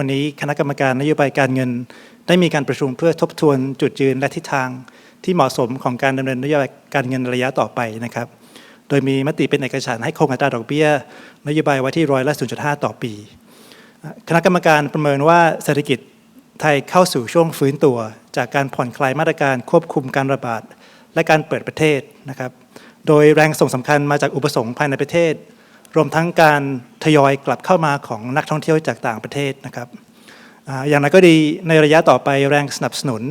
วันนี้คณะกรรมการนโยบายการเงิน ได้มีการประชุมเพื่อทบทวนจุดยืนและทิศทางที่เหมาะสมของการดำเนินนโยบายการเงินระยะต่อไปนะครับ โดยมีมติเป็นเอกฉันท์ให้คงอัตราดอกเบี้ย นโยบายไว้ที่ร้อยละ 0.5 ต่อปี คณะกรรมการประเมินว่าเศรษฐกิจไทยเข้าสู่ช่วงฟื้นตัว จากการผ่อนคลายมาตรการควบคุมการระบาดและการเปิดประเทศนะครับ โดยแรงส่งสำคัญมาจากอุปสงค์ภายในประเทศ รวมทั้งการทยอยกลับเข้ามาของนักท่องเที่ยวจากต่างประเทศนะครับอย่างไรก็ดีในระยะต่อไปแรงสนับสนุน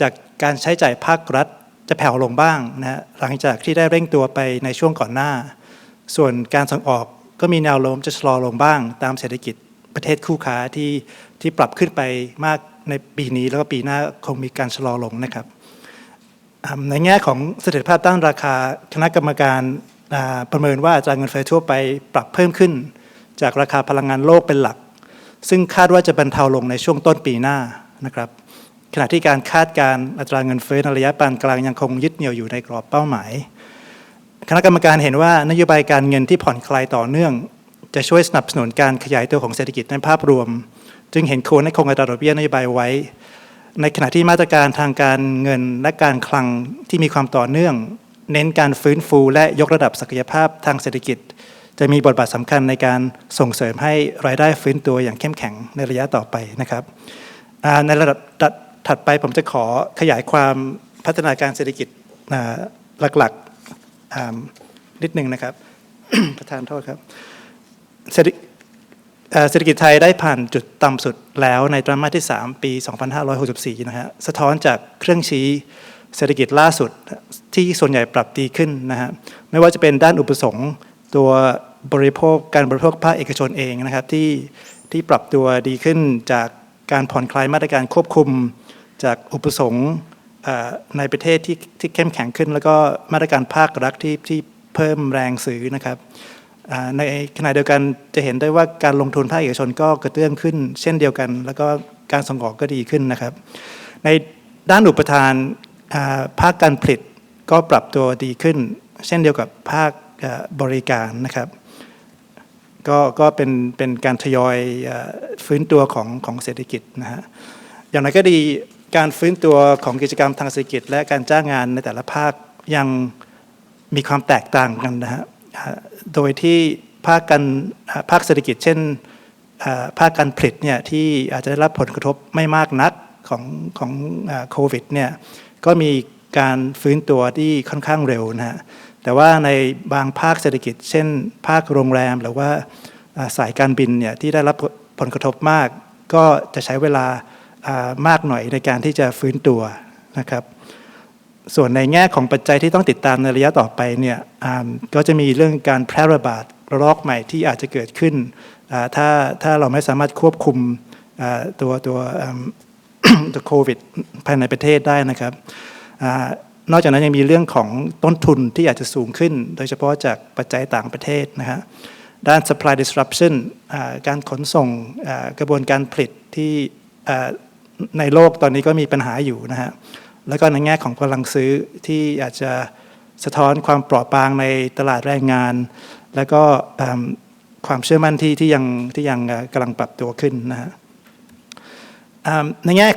จากการใช้จ่ายภาครัฐจะแผ่วลงบ้างนะฮะหลังจากที่ได้เร่งตัวไปในช่วงก่อนหน้า ส่วนการส่งออกก็มีแนวโน้มจะชะลอลงบ้าง ตามเศรษฐกิจประเทศคู่ค้าที่ที่ปรับขึ้นไปมากในปีนี้แล้วก็ปีหน้าคงมีการชะลอลงนะครับในแง่ของเสถียรภาพด้านราคาคณะกรรมการ ประเมินว่าอัตราเงินเฟ้อทั่วไปปรับเพิ่มขึ้น จากราคาพลังงานโลกเป็นหลัก ซึ่งคาดว่าจะบรรเทาลงในช่วงต้นปีหน้านะครับขณะที่การคาดการอัตราเงินเฟ้อในระยะปานกลางยังคงยึดเหนี่ยวอยู่ในกรอบเป้าหมาย คณะกรรมการเห็นว่านโยบายการเงินที่ผ่อนคลายต่อเนื่อง จะช่วยสนับสนุนการขยายตัวของเศรษฐกิจในภาพรวม จึงเห็นควรให้คงอัตราดอกเบี้ยนโยบายไว้ ในขณะที่มาตรการทางการเงินและการคลังที่มีความต่อเนื่อง เน้นการฟื้นฟูและยกระดับศักยภาพทางเศรษฐกิจ จะมีบทบาทสำคัญในการส่งเสริมให้รายได้ฟื้นตัวอย่างเข้มแข็งในระยะต่อไปนะครับในระดับถัดไปผมจะขอขยายความพัฒนาการเศรษฐกิจหลักๆนิดนึงนะครับ ประธานโทษครับเศรษฐเศรษฐกิจไทยได้ผ่านจุดต่ำสุดแล้วในไตรมาสที่ 3 ปี 2564 นะฮะ สะท้อนจากเครื่องชี้ เศรษฐกิจล่าสุดที่ส่วนใหญ่ปรับดีขึ้นนะฮะไม่ว่าจะเป็นด้านอุปสงค์ตัวบริโภคการบริโภคภาคเอกชนเองนะครับที่ที่ปรับตัวดีขึ้นจากการผ่อนคลายมาตรการควบคุม จากอุปสงค์ในประเทศที่ที่เข้มแข็งขึ้น แล้วก็มาตรการภาครัฐที่ที่เพิ่มแรงซื้อนะครับในขณะเดียวกันจะเห็นได้ว่าการลงทุนภาคเอกชนก็กระเตื้องขึ้น เช่นเดียวกัน แล้วก็การส่งออกก็ดีขึ้นนะครับ ในด้านอุปทาน ภาคการผลิตก็ปรับตัวดีขึ้น เช่นเดียวกับภาคบริการนะครับ ก็ก็เป็นเป็นการทยอยฟื้นตัวของของเศรษฐกิจนะฮะอย่างไรก็ดีการฟื้นตัวของกิจกรรมทางเศรษฐกิจ และการจ้างงานในแต่ละภาคยังมีความแตกต่างกันนะฮะโดยที่ภาคการภาคเศรษฐกิจ เช่นภาคการผลิตเนี่ยที่อาจจะได้รับผลกระทบไม่มากนักของของโควิดเนี่ย ก็มีการฟื้นตัวที่ค่อนข้างเร็วนะฮะแต่ว่าในบางภาคเศรษฐกิจ เช่น ภาคโรงแรมหรือว่าสายการบินเนี่ยที่ได้รับผลกระทบมาก ก็จะใช้เวลามากหน่อยในการที่จะฟื้นตัวนะครับ ส่วนในแง่ของปัจจัยที่ต้องติดตามในระยะต่อไปเนี่ยก็จะมีเรื่องการแพร่ระบาดระลอกใหม่ที่อาจจะเกิดขึ้นถ้าถ้าเราไม่สามารถควบคุมตัวตัว โควิดภายในประเทศได้นะครับอนอกจากนั้นยังมีเรื่องของต้นทุนที่อาจจะสูงขึ้น โดยเฉพาะจากปัจจัยต่างประเทศนะฮะด้าน supply disruption การขนส่งกระบวนการผลิตที่ในโลกตอนนี้ก็มีปัญหาอยู่นะฮะแล้วก็ในแง่ของกำลังซื้อที่อาจจะสะท้อนความเปราะบางในตลาดแรงงาน แล้วก็ความเชื่อมั่นที่ที่ยังที่ยังกำลังปรับตัวขึ้นนะฮะ ในแง่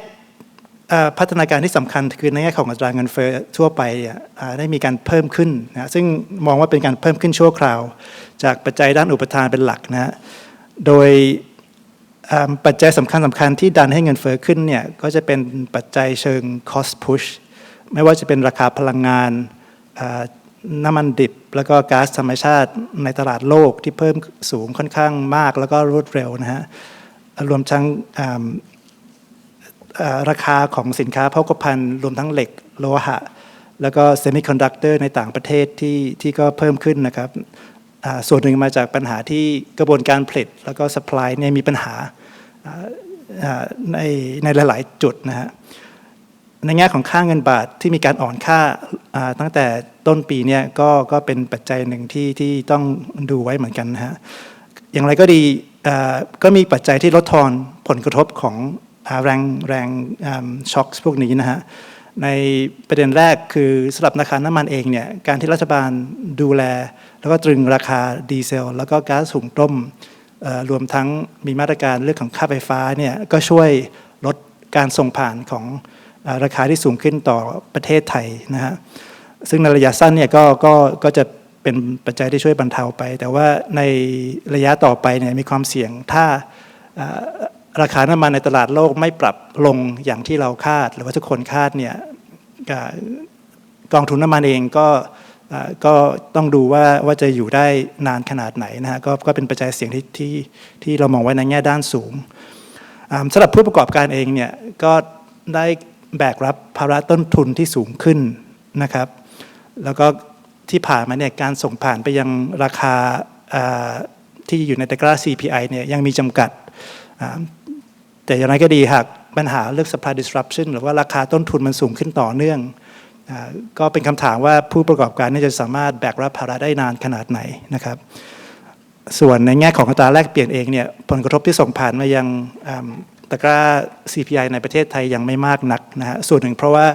พัฒนาการที่สำคัญคือในแง่ของอัตราเงินเฟ้อทั่วไปได้มีการเพิ่มขึ้นนะซึ่งมองว่าเป็นการเพิ่มขึ้นชั่วคราว จากปัจจัยด้านอุปทานเป็นหลักนะฮะโดยปัจจัยสำคัญสำคัญที่ดันให้เงินเฟ้อขึ้นเนี่ยก็จะเป็นปัจจัยเชิง cost push ไม่ว่าจะเป็นราคาพลังงานน้ำมันดิบ แล้วก็ก๊าซธรรมชาติในตลาดโลกที่เพิ่มสูงค่อนข้างมากแล้วก็รวดเร็วนะฮะรวมทั้ง ราคาของสินค้าโภคภัณฑ์รวมทั้งเหล็กโลหะ แล้วก็เซมิคอนดักเตอร์ในต่างประเทศที่ที่ก็เพิ่มขึ้นนะครับส่วนหนึ่งมาจากปัญหาที่กระบวนการผลิต แล้วก็สป라이เนี่ยมีปัญหาในในหลาย ๆ จุดนะฮะในแง่ของค่าเงินบาทที่มีการอ่อนค่าตั้งแต่ต้นปีเนี่ยก็ก็เป็นปัจจัยหนึ่งที่ที่ต้องดูไว้เหมือนกันนะฮะอย่างไรก็ดีก็มีปัจจัยที่ลดทอนผลกระทบของ แรงแรงช็อคพวกนี้นะฮะในประเด็นแรกคือสำหรับราคาน้ำมันเองเนี่ยการที่รัฐบาลดูแล แล้วก็ตรึงราคาดีเซล แล้วก็ก๊าซหุงต้มรวมทั้งมีมาตรการเรื่องของค่าไฟฟ้าเนี่ยก็ช่วยลดการส่งผ่านของอราคาที่สูงขึ้นต่อประเทศไทยนะฮะซึ่งในระยะสั้นเนี่ยก็ก็ก็จะเป็นปัจจัยที่ช่วยบรรเทาไป แต่ว่าในระยะต่อไปเนี่ยมีความเสี่ยงถ้า ราคาน้ำมันในตลาดโลกไม่ปรับลงอย่างที่เราคาด หรือว่าทุกคนคาดเนี่ยกองทุนน้ำมันเองก็ก็ต้องดูว่าว่าจะอยู่ได้นานขนาดไหนนะฮะก็ก็เป็นปัจจัยเสี่ยงที่ที่ที่เรามองไว้ในแง่ด้านสูงสำหรับผู้ประกอบการเองเนี่ยก็ได้แบกรับภาระต้นทุนที่สูงขึ้นนะครับ แล้วก็ที่ผ่านมาเนี่ยการส่งผ่านไปยังราคาที่อยู่ในตะกร้า CPI เนี่ยยังมีจำกัด แต่อย่างไรก็ดีหากปัญหาเรื่อง supply disruption หรือว่าราคาต้นทุนมันสูงขึ้นต่อเนื่องก็เป็นคำถามว่าผู้ประกอบการนี่จะสามารถแบกรับภาระได้นานขนาดไหนนะครับ ส่วนในแง่ของอัตราแลกเปลี่ยนเองเนี่ยผลกระทบที่ส่งผ่านมายังอ่าตะกร้า CPI ในประเทศไทยยังไม่มากนักนะฮะส่วนหนึ่งเพราะว่า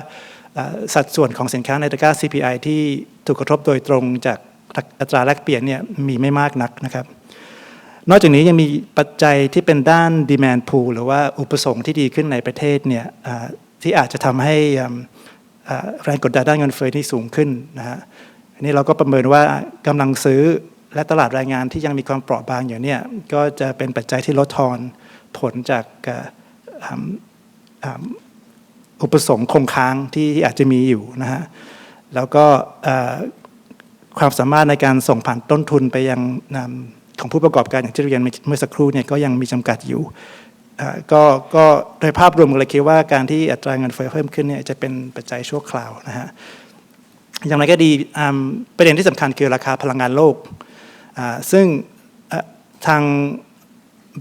อ่าสัดส่วนของสินค้าในตะกร้า CPI ที่ถูกกระทบโดยตรงจากอัตราแลกเปลี่ยนเนี่ยมีไม่มากนักนะครับ นอกจากนี้ยังมีปัจจัยที่เป็นด้าน demand pool หรือว่าอุปสงค์ที่ดีขึ้นในประเทศเนี่ยที่อาจจะทำให้แรงกดดันด้านเงินเฟ้อที่สูงขึ้นนะฮะอันนี้เราก็ประเมินว่ากำลังซื้อและตลาดแรงงานที่ยังมีความเปราะบางอยู่เนี่ยก็จะเป็นปัจจัยที่ลดทอนผลจากอุปสงค์คงค้างที่อาจจะมีอยู่นะฮะแล้วก็ความสามารถในการส่งผ่านต้นทุนไปยัง ของผู้ประกอบการอย่างที่เรียนเมื่อสักครู่เนี่ยก็ยังมีจำกัดอยู่ก็ก็โดยภาพรวมเลยคิดว่าการที่อัตราเงินเฟ้อเพิ่มขึ้นเนี่ยจะเป็นปัจจัยชั่วคราวนะฮะอย่างไรก็ดีประเด็นที่สำคัญคือราคาพลังงานโลก ซึ่งทาง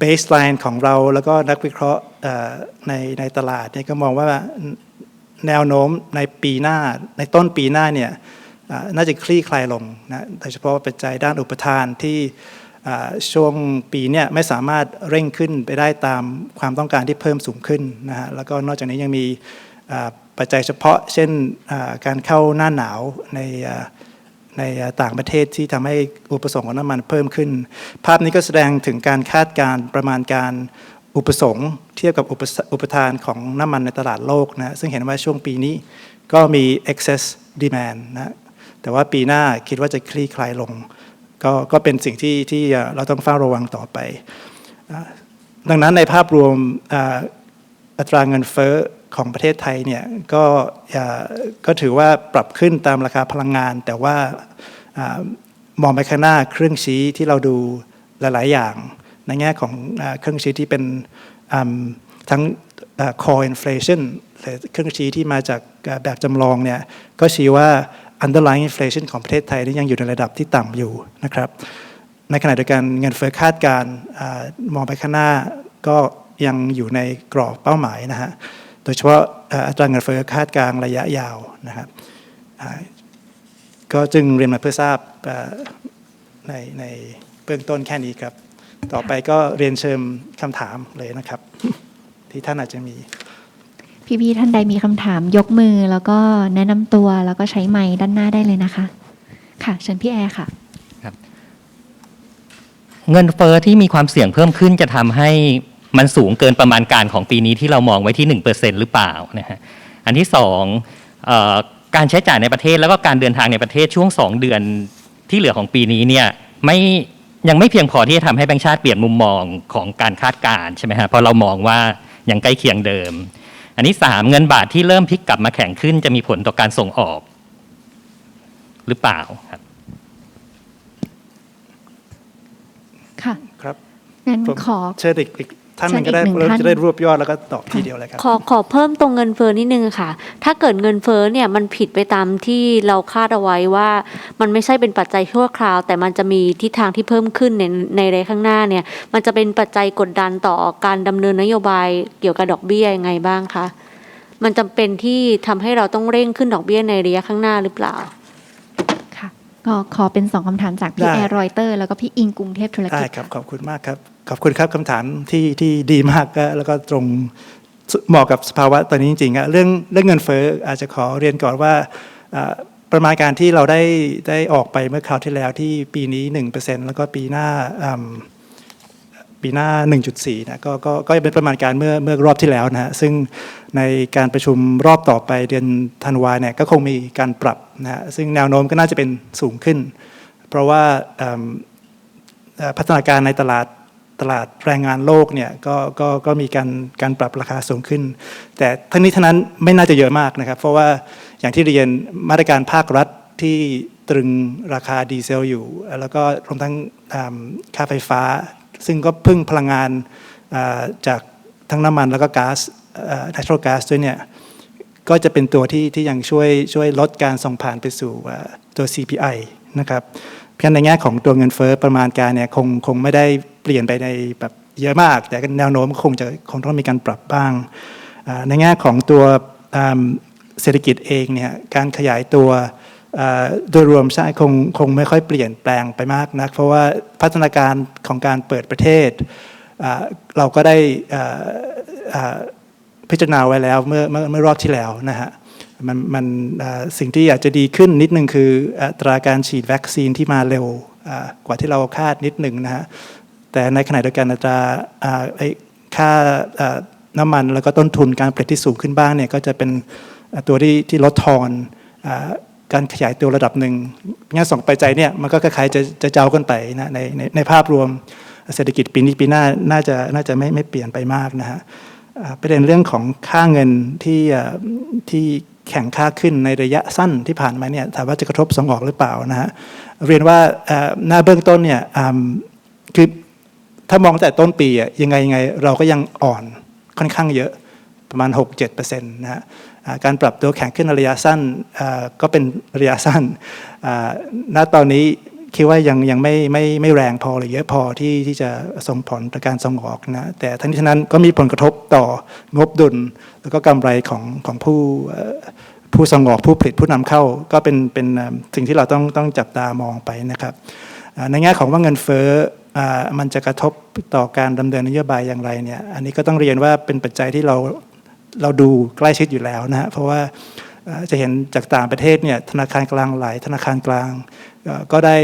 baseline ของเราแล้วก็นักวิเคราะห์ในในตลาดเนี่ยก็มองว่าแนวโน้มในปีหน้าในต้นปีหน้าเนี่ยน่าจะคลี่คลายลงนะโดยเฉพาะปัจจัยด้านอุปทานที่ ช่วงปีเนี่ยไม่สามารถเร่งขึ้นไปได้ตามความต้องการที่เพิ่มสูงขึ้นนะฮะแล้วก็นอกจากนี้ยังมีปัจจัยเฉพาะ เช่นการเข้าหน้าหนาวในในต่างประเทศที่ทำให้อุปสงค์ของน้ำมันเพิ่มขึ้น ภาพนี้ก็แสดงถึงการคาดการประมาณการอุปสงค์เทียบกับอุปอปทานของน้ำมันในตลาดโลกนะฮะซึ่งเห็นว่าช่วงปีนี้ก็มี excess demand นะแต่ว่าปีหน้าคิดว่าจะคลี่คลายลง ก็ก็เป็นสิ่งที่ที่เราต้องเฝ้าระวังต่อไป ดังนั้นในภาพรวมอัตราเงินเฟ้อของประเทศไทยเนี่ยก็ก็ถือว่าปรับขึ้นตามราคาพลังงาน แต่ว่ามองไปข้างหน้าเครื่องชี้ที่เราดูหลาย ๆ อย่าง ในแง่ของเครื่องชี้ที่เป็นทั้ง core inflation หรือเครื่องชี้ที่มาจากแบบจำลองเนี่ยก็ชี้ว่า underlying inflation ของประเทศไทยนี่ยังอยู่ในระดับที่ต่ำอยู่นะครับ ในขณะเดียวกันเงินเฟ้อคาดการมองไปข้างหน้าก็ยังอยู่ในกรอบเป้าหมายนะฮะ โดยเฉพาะอัตราเงินเฟ้อคาดการ์ระยะยาวนะครับ ก็จึงเรียนมาเพื่อทราบในในเบื้องต้นแค่นี้ครับ ต่อไปก็เรียนเชิญคำถามเลยนะครับ ที่ท่านอาจจะมี พี่ๆท่านใดมีคำถามยกมือแล้วก็แนะนำตัวแล้วก็ใช้ไมค์ด้านหน้าได้เลยนะคะ ค่ะเชิญพี่แอร์ค่ะเงินเฟอ้อที่มีความเสี่ยงเพิ่มขึ้นจะทำให้มันสูงเกินประมาณการของปีนี้ที่เรามองไว้ที่ 1%หรือเปล่านะฮะอันที่สองออการใช้จ่ายในประเทศแล้วก็การเดินทางในประเทศช่วง 2 เดือนที่เหลือของปีนี้เนี่ยไม่ยังไม่เพียงพอที่จะทำให้แบงค์ชาติเปลี่ยนมุมมองของการคาดการณ์ใช่ไหมฮะเพราะเรามองว่ายังใกล้เคียงเดิม อันที่สามเงินบาทที่เริ่มพลิกกลับมาแข็งขึ้น จะมีผลต่อการส่งออก หรือเปล่าครับค่ะครับงั้นผมขอเชิญอีกอีก ท่านหนึงก็ได้เชิญอีกหนึ่งเราท่านจะได้รวบยอดแล้วก็ตอบทีเดียวเลยครับขอขอเพิ่มตรงเงินเฟ้อนิดนึงค่ะ ถ้าเกิดเงินเฟ้อเนี่ยมันผิดไปตามที่เราคาดเอาไว้ว่า มันไม่ใช่เป็นปัจจัยชั่วคราว แต่มันจะมีทิศทางที่เพิ่มขึ้นในในระยะข้างหน้าเนี่ย มันจะเป็นปัจจัยกดดันต่อการดำเนินนโยบายเกี่ยวกับดอกเบี้ยยังไงบ้างคะมันจำเป็นที่ทำให้เราต้องเร่งขึ้นดอกเบี้ยในระยะข้างหน้าหรือเปล่าค่ะก็ขอเป็นสองคำถามจากพี่ได้แอร์รอยเตอร์แล้วก็พี่อิงกรุงเทพธุรได้กิจครับค่ะขอบคุณมากครับ ขอบคุณครับคำถามที่ที่ดีมากก็แล้วก็ตรงเหมาะกับสภาวะตอนนี้จริงๆอะเรื่องเรื่องเงินเฟ้ออาจจะขอเรียนก่อนว่าประมาณการที่เราได้ได้ออกไปเมื่อคราวที่แล้วที่ปีนี้ 1%แล้วก็ปีหน้าปีหน้า 1.4นะก็ก็ก็เป็นประมาณการเมื่อเมื่อรอบที่แล้วนะฮะซึ่งในการประชุมรอบต่อไปเดือนธันวาเนี่ยก็คงมีการปรับนะฮะซึ่งแนวโน้มก็น่าจะเป็นสูงขึ้น เพราะว่าพัฒนาการในตลาด ตลาดแรงงานโลกเนี่ยก็ก็ก็มีการการปรับราคาสูงขึ้น แต่ทั้งนี้ทั้งนั้นไม่น่าจะเยอะมากนะครับ เพราะว่าอย่างที่เรียนมาตรการภาครัฐที่ตรึงราคาดีเซลอยู่ แล้วก็รวมทั้งค่าไฟฟ้า ซึ่งก็พึ่งพลังงานจากทั้งน้ำมันแล้วก็ก๊าซเอ่อ natural gas ด้วยเนี่ยก็จะเป็นตัวที่ที่ยังช่วยช่วยลดการส่งผ่านไปสู่ตัว CPI นะครับเพียงในแง่ของตัวเงินเฟ้อประมาณการเนี่ยคงคงไม่ได้ เปลี่ยนไปในแบบเยอะมาก แต่แนวโน้มคงจะคงต้องมีการปรับบ้าง ในแง่ของตัวเศรษฐกิจเองเนี่ยการขยายตัวโดยรวมใช่คงคงไม่ค่อยเปลี่ยนแปลงไปมากนัก เพราะว่าพัฒนาการของการเปิดประเทศ เราก็ได้พิจารณาไว้แล้วเมื่อเมื่อรอบที่แล้วนะฮะมันมันสิ่งที่อยากจะดีขึ้นนิดนึงคืออัตราการฉีดวัคซีนที่มาเร็วกว่าที่เราคาดนิดหนึ่งนะฮะ แต่ในขณะเดียวกันอัตราอ่าไอ้ค่าน้ำมันแล้วก็ต้นทุนการผลิตที่สูงขึ้นบ้างเนี่ยก็จะเป็นตัวที่ที่ลดทอนอการขยายตัวระดับหนึ่งงั้นสองปัจจัยเนี่ยมันก็คล้ายๆจะจะเจ้ากันไปนะในในในภาพรวมเศรษฐกิจปีนี้ปีหน้าน่าจะน่าจะไม่ไม่เปลี่ยนไปมากนะฮะประเด็นเรื่องของค่าเงินที่ที่แข่งค่าขึ้นในระยะสั้นที่ผ่านมาเนี่ยถามว่าจะกระทบส่งออกหรือเปล่านะฮะเรียนว่าหน้าเบื้องต้นเนี่ย ถ้ามองแต่ต้นปีอะยังไงยังไงเราก็ยังอ่อนค่อนข้างเยอะประมาณ 6-7%นะฮะการปรับตัวแข็งขึ้นในระยะสั้นก็เป็นระยะสั้นณตอนนี้คิดว่ายังยังไม่ไม่ไม่แรงพอหรือเยอะพอที่ที่จะส่งผลต่อการส่งออกนะแต่ทั้งนี้ทั้งนั้นก็มีผลกระทบต่องบดุล แล้วก็กำไรของของผู้ผู้ส่งออกผู้ผลิตผู้นำเข้าก็เป็นเป็นสิ่งที่เราต้องต้องจับตามองไปนะครับในแง่ของว่าเงินเฟ้อ มันจะกระทบต่อการดำเนินนโยบายอย่างไรเนี่ยอันนี้ก็ต้องเรียนว่าเป็นปัจจัยที่เราเราดูใกล้ชิดอยู่แล้วนะฮะเพราะว่าจะเห็นจากต่างประเทศเนี่ยธนาคารกลางหลายธนาคารกลาง ก็ได้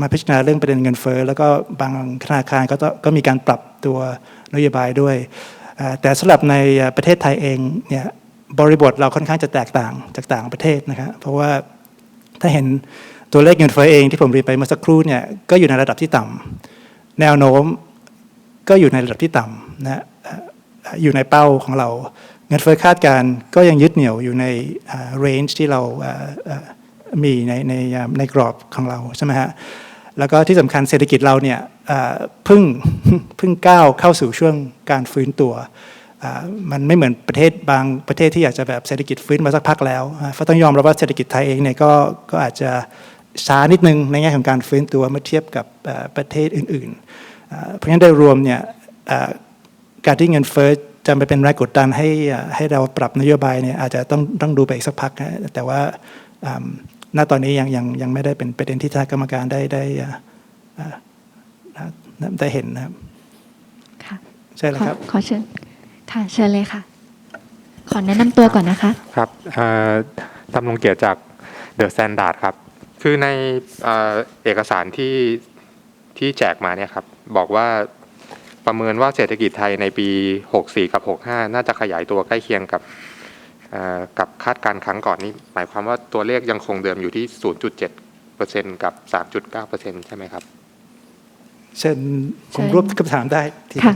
มาพิจารณาเรื่องประเด็นเงินเฟ้อแล้วก็บางธนาคารก็ก็มีการปรับตัวนโยบายด้วย แต่สำหรับในประเทศไทยเองเนี่ยบริบทเราค่อนข้างจะแตกต่างจากต่างประเทศนะครับเพราะว่าถ้าเห็น ตัวเลขเงินเฟ้อเองที่ผมเรียนไปเมื่อสักครู่เนี่ยก็อยู่ในระดับที่ต่ำแนวโน้มก็อยู่ในระดับที่ต่ำนะเอ่อยู่ในเป้าของเรา เงินเฟ้อคาดการก็ยังยึดเหนี่ยวอยู่ในเรนจ์ที่เรามีในในในกรอบของเราใช่ไหมฮะแล้วก็ที่สำคัญเศรษฐกิจเราเนี่ยพิ่งพิ่งก้าวเข้าสู่ช่วงการฟื้นตัวมันไม่เหมือนประเทศบางประเทศที่อยากจะแบบเศรษฐกิจฟื้นมาสักพักแล้วอ่าเพราะต้องยอมรับว่าเศรษฐกิจไทยเองเนี่ยก็ก็อาจจะ ช้านิดนึงในแง่ของการฟื้นตัวเมื่อเทียบกับเอ่อประเทศอื่นๆอ่าเพราะฉะนั้นโดยรวมเนี่ยอ่าการที่เงินเฟ้อจะไปเป็นแรงกดดันให้อ่าให้เราปรับนโยบายเนี่ยอาจจะต้องต้องดูไปอีกสักพักนะแต่ว่าอ่าณตอนนี้ยังยังยังไม่ได้เป็นประเด็นที่ทางกรรมการได้ได้อ่าอ่าอ่าได้เห็นนะครับค่ะใช่แล้วขอครับ ขอเชิญค่ะเชิญเลยค่ะ ขอแนะนำตัวก่อนนะคะ ครับเอ่อดำรงเกียรติจากเดอะ s แ a นดาร์ดครับ คือในเอ่อเอกสารที่ที่แจกมาเนี่ยครับบอกว่าประเมินว่าเศรษฐกิจไทยในปี 64 กับ 65 น่าจะขยายตัวใกล้เคียงกับเอ่อกับคาดการณ์ครั้งก่อนนี้หมายความว่าตัวเลขยังคงเดิมอยู่ที่ 0.7%กับ 3.9%ใช่ไหมครับ เช่นผมเชิญรวบคำถามได้ทีค่ะ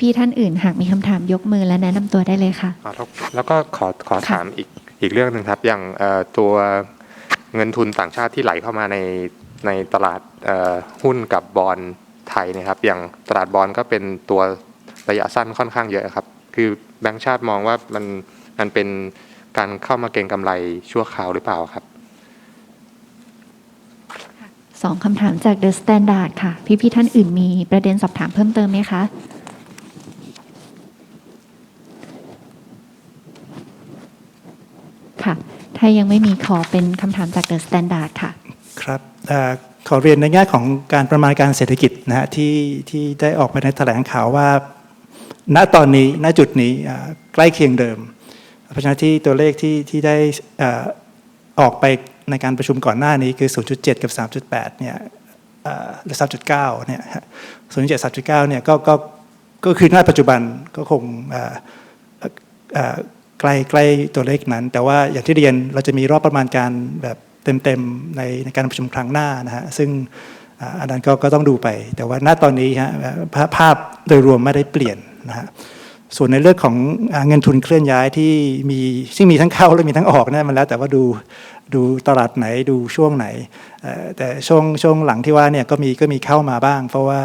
พี่ๆท่านอื่นหากมีคำถามยกมือและแนะนำตัวได้เลยค่ะอ่าแล้วแล้วก็ขอขอค่ะถามอีกอีกเรื่องหนึ่งครับ อย่างเอ่อตัว เงินทุนต่างชาติที่ไหลเข้ามาในในตลาดหุ้นกับบอลไทยนะครับอย่างตลาดบอลก็เป็นตัวระยะสั้นค่อนข้างเยอะครับ คือแบงก์ชาติมองว่ามันมันเป็นการเข้ามาเก็งกำไรชั่วคราวหรือเปล่าครับสองคำถามจาก The Standard ค่ะ พี่ๆท่านอื่นมีประเด็นสอบถามเพิ่มเติมไหมคะ ค่ะ ถ้ายังไม่มีขอเป็นคำถามจาก The Standard ค่ะ ครับอขอเรียนในแง่ของการประมาณการเศรษฐกิจนะฮะที่ที่ได้ออกมาในแถลงข่าวว่า ณตอนนี้ณจุดนี้ใกล้เคียงเดิม เพราะฉะนั้นที่ตัวเลขที่ที่ได้อออกไปในการประชุมก่อนหน้านี้คือ 0.7 กับ 3.8 เนี่ยหรือสามจุดเนี่ยศูนย์เนี่ยก็ก็ก็คือณปัจจุบันก็คง ใกล้ใกล้ตัวเลขนั้น แต่ว่าอย่างที่เรียนเราจะมีรอบประมาณการแบบเต็มๆในในการประชุมครั้งหน้านะฮะซึ่งอันนั้นก็ก็ต้องดูไป แต่ว่าณตอนนี้ฮะภาพโดยรวมไม่ได้เปลี่ยนนะฮะส่วนในเรื่องของเงินทุนเคลื่อนย้ายที่มีซึ่งมีทั้งเข้าและมีทั้งออกนะมันแล้ว แต่ว่าดูดูตลาดไหนดูช่วงไหน แต่ช่วงช่วงหลังที่ว่าเนี่ยก็มีก็มีเข้ามาบ้าง เพราะว่า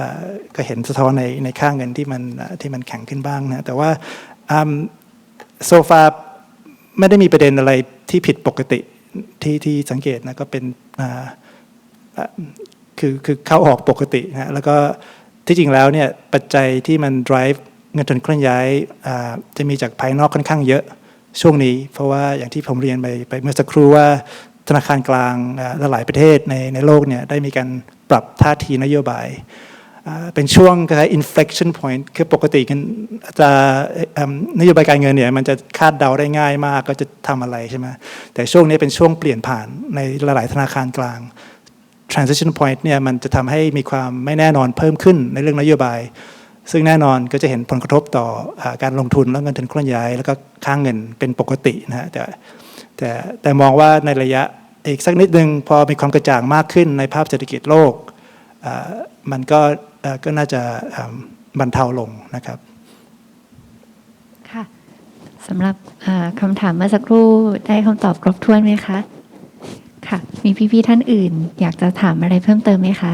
ก็เห็นสะท้อนในในค่าเงินที่มันที่มันแข็งขึ้นบ้างนะแต่ว่า โซฟาไม่ได้มีประเด็นอะไรที่ผิดปกติที่ที่สังเกตนะก็เป็นคือคือเข้าออกปกตินะแล้วก็ที่จริงแล้วเนี่ยปัจจัยที่มัน drive เงินทุนเคลื่อนย้ายจะมีจากภายนอกค่อนข้างเยอะช่วงนี้ เพราะว่าอย่างที่ผมเรียนไปไปเมื่อสักครู่ว่าธนาคารกลางหลายประเทศในในโลกเนี่ยได้มีการปรับท่าทีนโยบาย เป็นช่วงคล้ายๆ inflection point คือปกติกันจะนโยบายการเงินเนี่ยมันจะคาดเดาได้ง่ายมากก็จะทำอะไรใช่ไหมแต่ช่วงนี้เป็นช่วงเปลี่ยนผ่านในหลายๆธนาคารกลาง transition point เนี่ยมันจะทำให้มีความไม่แน่นอนเพิ่มขึ้นในเรื่องนโยบาย ซึ่งแน่นอนก็จะเห็นผลกระทบต่ออการลงทุนและเงินทุนเคลื่อนย้าย แล้วก็ค่างเงินเป็นปกตินะฮะแต่แต่แต่มองว่าในระยะอีกสักนิดนึงพอมีความกระจ่างมากขึ้นในภาพเศรษฐกิจโลก มันก็อ่าก็น่าจะอ่าบรรเทาลงนะครับค่ะสำหรับอ่าคำถามเมื่อสักครู่ได้คำตอบครบถ้วนไหมคะค่ะ มีพี่ๆท่านอื่น อยากจะถามอะไรเพิ่มเติมไหมคะ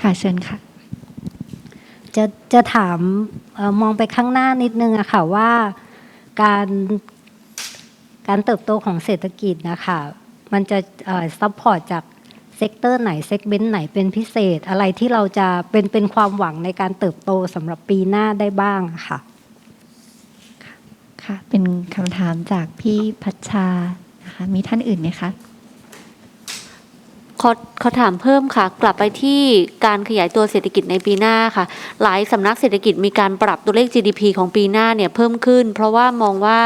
ค่ะเชิญค่ะจะจะถามเออมองไปข้างหน้านิดนึงอะค่ะว่าการการเติบโตของเศรษฐกิจนะคะมันจะซัพพอร์ตจาก เซกเตอร์ไหนเซกเมนต์ไหนเป็นพิเศษ อะไรที่เราจะเป็นเป็นความหวังในการเติบโตสำหรับปีหน้าได้บ้างค่ะ ค่ะ เป็นคำถามจากพี่พัชชานะคะ มีท่านอื่นไหมคะ ขอขอถามเพิ่มค่ะ กลับไปที่การขยายตัวเศรษฐกิจในปีหน้าค่ะ หลายสำนักเศรษฐกิจมีการปรับตัวเลข GDP ของปีหน้าเนี่ยเพิ่มขึ้น เพราะว่ามองว่า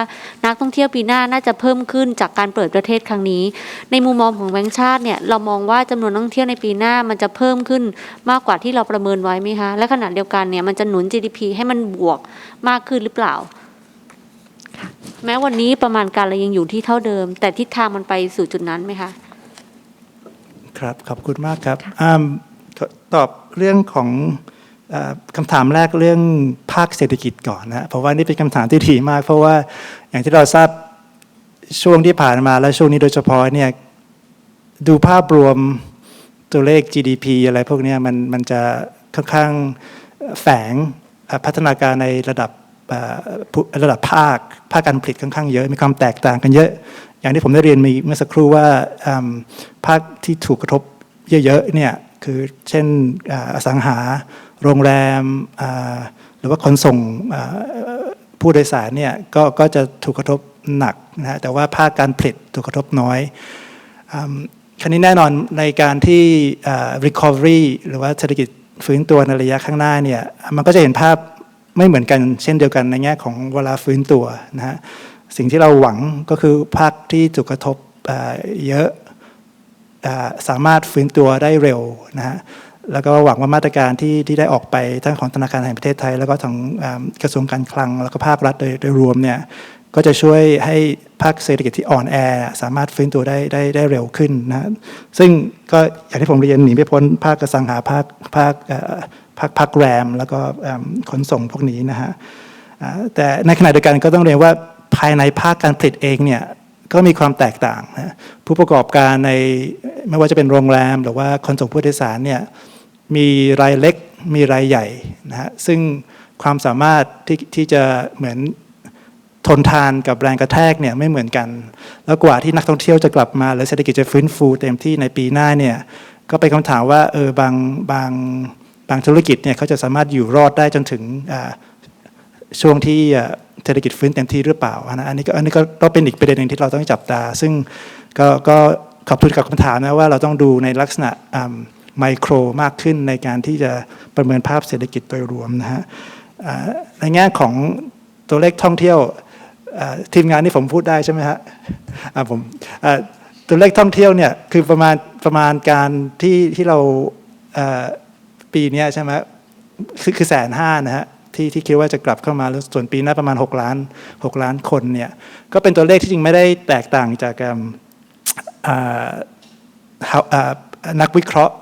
นักท่องเที่ยวปีหน้าน่าจะเพิ่มขึ้นจากการเปิดประเทศครั้งนี้ ในมุมมองของแบงก์ชาติเนี่ยเรามองว่าจำนวนนักท่องเที่ยวในปีหน้ามันจะเพิ่มขึ้นมากกว่าที่เราประเมินไว้ไหมคะและขณะเดียวกันเนี่ยมันจะหนุน GDP ให้มันบวกมากขึ้นหรือเปล่าแม้วันนี้ประมาณการเรายังอยู่ที่เท่าเดิม แต่ทิศทางมันไปสู่จุดนั้นไหมคะ ครับ ขอบคุณมากครับค่ะอ่าขอตอบเรื่องของอาคำถามแรกเรื่องภาคเศรษฐกิจก่อนนะเพราะว่านี่เป็นคำถามที่ถี่มาก เพราะว่าอย่างที่เราทราบช่วงที่ผ่านมาและช่วงนี้โดยเฉพาะเนี่ยดูภาพรวมตัวเลข GDP อะไรพวกเนี้ยมันมันจะค่อนข้างแฝงอ่าพัฒนาการในระดับอ่าผู้ระดับภาคภาคการผลิตค่อนข้างเยอะ มีความแตกต่างกันเยอะ อย่างที่ผมได้เรียนมีเมื่อสักครู่ว่าภาคที่ถูกกระทบเยอะๆเนี่ยคือเช่นอสังหา โรงแรม หรือว่าขนส่งผู้โดยสารเนี่ยก็ก็จะถูกกระทบหนักนะแต่ว่าภาคการผลิตถูกกระทบน้อยคราวนี้แน่นอนในการที่ recovery หรือว่าเศรษฐกิจฟื้นตัวในระยะข้างหน้าเนี่ยมันก็จะเห็นภาพไม่เหมือนกันเช่นเดียวกันในแง่ของเวลาฟื้นตัวนะฮะ สิ่งที่เราหวังก็คือภาคที่ถูกกระทบเยอะสามารถฟื้นตัวได้เร็วนะฮะแล้วก็หวังว่ามาตรการที่ที่ได้ออกไปทั้งของธนาคารแห่งประเทศไทย แล้วก็ของกระทรวงการคลังแล้วก็ภาครัฐโดยโดยรวมเนี่ยก็จะช่วยให้ภาคเศรษฐกิจที่อ่อนแอ สามารถฟื้นตัวได้ได้ได้เร็วขึ้นนะซึ่งก็อย่างที่ผมเรียนหนีไม่พ้นภาคกสังหาภาคภาคภาคภาคแรม แล้วก็ขนส่งพวกนี้นะฮะแต่ในขณะเดียวกันก็ต้องเรียนว่า ภายในภาคการผลิตเองเนี่ยก็มีความแตกต่างนะผู้ประกอบการในไม่ว่าจะเป็นโรงแรม หรือว่าขนส่งผู้โดยสารเนี่ยมีรายเล็กมีรายใหญ่นะฮะซึ่งความสามารถที่ที่จะเหมือนทนทานกับแรงกระแทกเนี่ยไม่เหมือนกัน แล้วกว่าที่นักท่องเที่ยวจะกลับมาและเศรษฐกิจจะฟื้นฟูเต็มที่ในปีหน้าเนี่ยก็เป็นคำถามว่าเออบางบางบางธุรกิจเนี่ยเขาจะสามารถอยู่รอดได้จนถึงช่วงที่ เศรษฐกิจฟื้นเต็มที่หรือเปล่าอันนี้ก็อันนี้ก็ก็เป็นอีกประเด็นหนึ่งที่เราต้องจับตา ซึ่งก็ก็ขอบคุณกับคำถามนะว่าเราต้องดูในลักษณะไมโครมากขึ้นในการที่จะประเมินภาพเศรษฐกิจโดยรวมนะฮะในแง่ของตัวเลขท่องเที่ยวทีมงานนี่ผมพูดได้ใช่ไหมฮะผมตัวเลขท่องเที่ยวเนี่ยคือประมาณประมาณการที่ที่เราปีนี้ใช่ไหมคือคือแสนห้านะฮะ ที่ที่คิดว่าจะกลับเข้ามาแล้วส่วนปีหน้าประมาณ 6 ล้าน 6 ล้านคนเนี่ยก็เป็นตัวเลขที่จริงไม่ได้แตกต่างจากเอิ่มอ่า how- อ่านักวิเคราะห์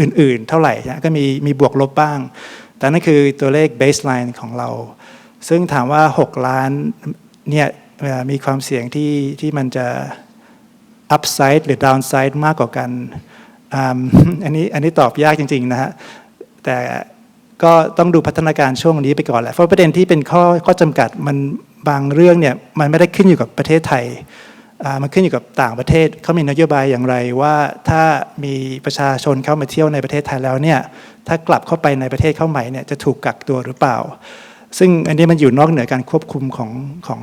อื่นๆ เท่าไหร่นะก็มีมีบวกลบบ้าง แต่นั่นคือตัวเลข baseline ของเรา ซึ่งถามว่า 6 ล้านเนี่ยมีความเสี่ยงที่ที่มันจะ upside หรือ downside มากกว่ากันอันนี้อันนี้ตอบยากจริง ๆ นะฮะ แต่ ก็ต้องดูพัฒนาการช่วงนี้ไปก่อนแหละเพราะประเด็นที่เป็นข้อข้อจำกัดมันบางเรื่องเนี่ยมันไม่ได้ขึ้นอยู่กับประเทศไทยมันขึ้นอยู่กับต่างประเทศเขามีนโยบายอย่างไรว่าถ้ามีประชาชนเข้ามาเที่ยวในประเทศไทยแล้วเนี่ยถ้ากลับเข้าไปในประเทศเข้าใหม่เนี่ยจะถูกกักตัวหรือเปล่า ซึ่งอันนี้มันอยู่นอกเหนือการควบคุมของของ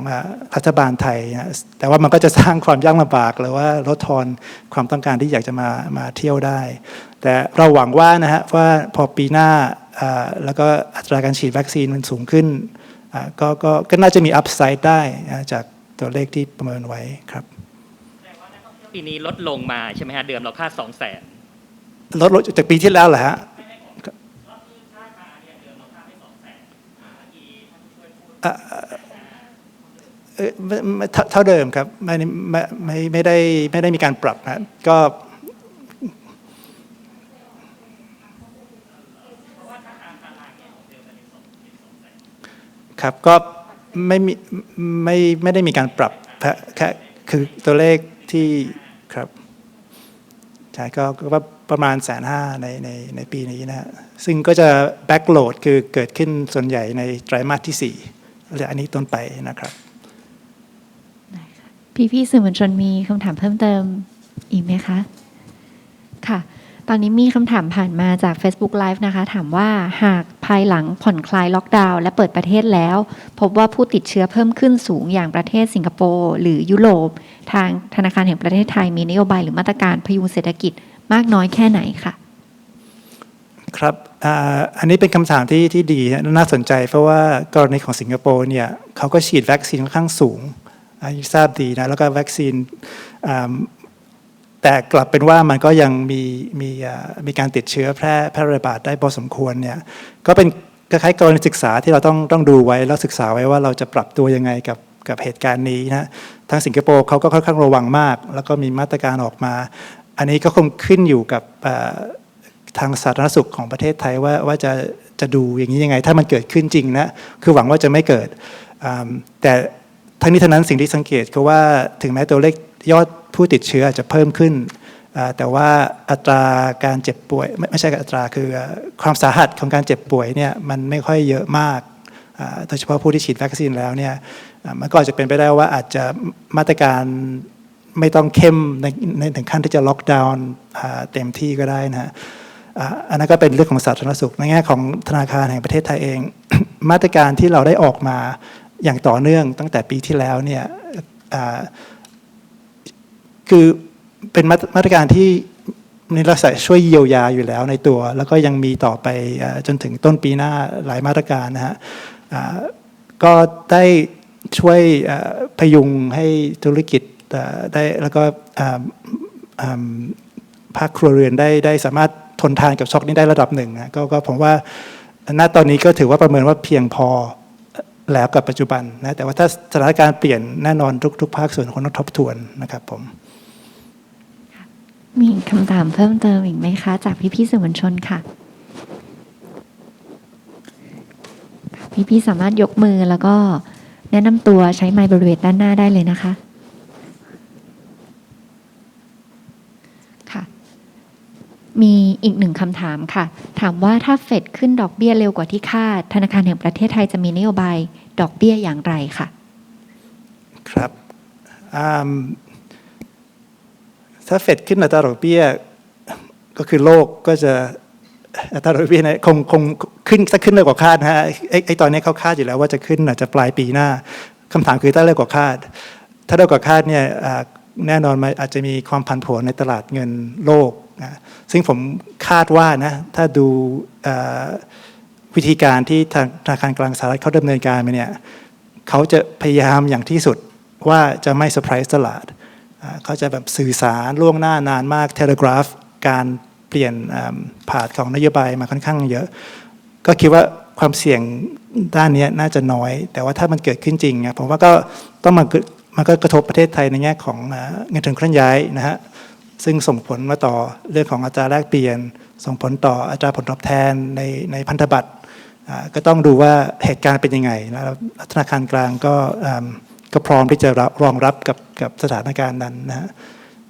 รัฐบาลไทยนะแต่ว่ามันก็จะสร้างความยากลำบากหรือว่าลดทอนความต้องการที่อยากจะมามาเที่ยวได้ แต่เราหวังว่านะฮะว่าพอปีหน้า แล้วก็อัตราการฉีดวัคซีนมันสูงขึ้นอ่าก็ก็ก็น่าจะมีอัพไซด์ได้นะจากตัวเลขที่ประเมินไว้ครับปีนี้ลดลงมาใช่ไหมฮะเดิมเราคาดสองแสนลดลดจากปีที่แล้วเหรอฮะอ่าเอ่อไม่ไม่เท่าเท่าเดิมครับไม่ไม่ไม่ไม่ได้ไม่ได้มีการปรับนะก็ ครับก็ไม่มีไม่ไม่ได้มีการปรับแค่คือตัวเลขที่ครับใช่ก็ก็ประมาณแสนห้าในในในปีนี้นะฮะซึ่งก็จะแบ็กโหลดคือเกิดขึ้นส่วนใหญ่ในไตรมาสที่สี่และอันนี้ต้นไปนะครับ พี่ๆสื่อมวลชนมีคำถามเพิ่มเติมอีกไหมคะ ค่ะ ตอนนี้มีคำถามผ่านมาจาก Facebook Live นะคะ ถามว่าหาก ภายหลังผ่อนคลายล็อกดาวน์และเปิดประเทศแล้ว พบว่าผู้ติดเชื้อเพิ่มขึ้นสูงอย่างประเทศสิงคโปร์หรือยุโรป ทางธนาคารแห่งประเทศไทยมีนโยบายหรือมาตรการพยุงเศรษฐกิจมากน้อยแค่ไหนคะครับอันนี้เป็นคำถามที่ที่ดีนะน่าสนใจ เพราะว่ากรณีของสิงคโปร์เนี่ยเขาก็ฉีดวัคซีนค่อนข้างสูงทราบดีนะแล้วก็วัคซีน แต่กลับเป็นว่ามันก็ยังมีมีมีการติดเชื้อแพร่แพร่ระบาดได้พอสมควรเนี่ยก็เป็นคล้ายๆกรณีศึกษาที่เราต้องต้องดูไว้แล้วศึกษาไว้ว่าเราจะปรับตัวยังไงกับกับเหตุการณ์นี้นะทางสิงคโปร์เขาก็ค่อนข้างระวังมาก แล้วก็มีมาตรการออกมา อันนี้ก็คงขึ้นอยู่กับทางสาธารณสุขของประเทศไทยว่าว่าจะจะดูอย่างนี้ยังไง ถ้ามันเกิดขึ้นจริงนะคือหวังว่าจะไม่เกิดแต่ทั้งนี้ทั้งนั้นสิ่งที่สังเกตก็ว่าถึงแม้ตัวเลขยอด ผู้ติดเชื้อจะเพิ่มขึ้น แต่ว่าอัตราการเจ็บป่วยไม่ไม่ใช่อัตราคือความสาหัสของการเจ็บป่วยเนี่ยมันไม่ค่อยเยอะมากโดยเฉพาะผู้ที่ฉีดวัคซีนแล้วเนี่ยมันก็อาจจะเป็นไปได้ว่าอาจจะมาตรการไม่ต้องเข้มในในถึงขั้นที่จะล็อกดาวน์เต็มที่ก็ได้นะฮะอันนั้นก็เป็นเรื่องของสาธารณสุขในแง่ของธนาคารแห่งประเทศไทยเอง มาตรการที่เราได้ออกมาอย่างต่อเนื่องตั้งแต่ปีที่แล้วเนี่ย คือเป็นมาตรการที่ในลักษณะช่วยเยียวยาอยู่แล้วในตัว แล้วก็ยังมีต่อไปจนถึงต้นปีหน้าหลายมาตรการนะฮะก็ได้ช่วยพยุงให้ธุรกิจได้แล้วก็ภาคครัวเรือนได้ได้สามารถทนทานกับช็อคนี้ได้ระดับหนึ่งนะก็ก็ผมว่าณตอนนี้ก็ถือว่าประเมินว่าเพียงพอแล้วกับปัจจุบันนะแต่ว่าถ้าสถานการณ์เปลี่ยนแน่นอนทุกทุกภาคส่วนคงต้องทบทวนนะครับผม มีคำถามเพิ่มเติมอีกไหมคะ จากพี่ๆสื่อมวลชนค่ะ พี่ๆสามารถยกมือแล้วก็แนะนำตัวใช้ไมค์บริเวณด้านหน้าได้เลยนะคะ ค่ะ มีอีกหนึ่งคำถามค่ะ ถามว่าถ้าเฟดขึ้นดอกเบี้ยเร็วกว่าที่คาด ธนาคารแห่งประเทศไทยจะมีนโยบายดอกเบี้ยอย่างไรค่ะ ครับอืม ถ้าเฟดขึ้นอัตราดอกเบี้ยก็คือโลกก็จะอัตราดอกเบี้ยเนี่ยคงคงขึ้นสักขึ้นเร็วกว่าคาดนะฮะไอ้ไอตอนนี้เขาคาดอยู่แล้วว่าจะขึ้นอาจจะปลายปีหน้าคำถามคือถ้าเร็วกว่าคาด ถ้าเร็วกว่าคาดเนี่ยแน่นอนมันอาจจะมีความผันผวนในตลาดเงินโลกนะซึ่งผมคาดว่านะถ้าดูวิธีการที่ทางธนาคารกลางสหรัฐเขาดำเนินการมาเนี่ยเขาจะพยายามอย่างที่สุดว่าจะไม่เซอร์ไพรส์ตลาด เขาจะแบบสื่อสารล่วงหน้านานมากเทเลกราฟ การเปลี่ยนผ่านของนโยบายมาค่อนข้างเยอะ ก็คิดว่าความเสี่ยงด้านนี้น่าจะน้อย แต่ว่าถ้ามันเกิดขึ้นจริงผมว่าก็ต้องมามันก็กระทบประเทศไทยในแง่ของเงินทุนเคลื่อนย้ายนะฮะซึ่งส่งผลมาต่อเรื่องของอัตราแลกเปลี่ยน ส่งผลต่ออัตราผลตอบแทนในในพันธบัตรก็ต้องดูว่าเหตุการณ์เป็นยังไงแล้วธนาคารกลางก็ ก็พร้อมที่จะรองรับกับกับสถานการณ์นั้นนะฮะ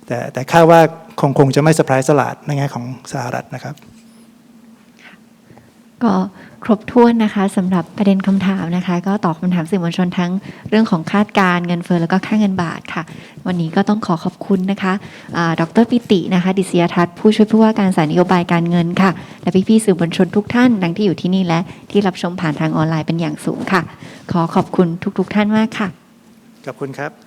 แต่แต่คาดว่าคงคงจะไม่เซอร์ไพรส์ตลาดในแง่ของสหรัฐนะครับ ก็ครบถ้วนนะคะสำหรับประเด็นคำถามนะคะ ก็ตอบคำถามสื่อมวลชนทั้งเรื่องของคาดการเงินเฟ้อแล้วก็ค่าเงินบาทค่ะ วันนี้ก็ต้องขอขอบคุณนะคะดรปิตินะคะ ดิษยทัศน์ผู้ช่วยผู้ว่าการสายนโยบายการเงินค่ะ และพี่ๆสื่อมวลชนทุกท่านทั้งที่อยู่ที่นี่และที่รับชมผ่านทางออนไลน์เป็นอย่างสูงค่ะ ขอขอบคุณทุกๆท่านมากค่ะ ขอบคุณครับ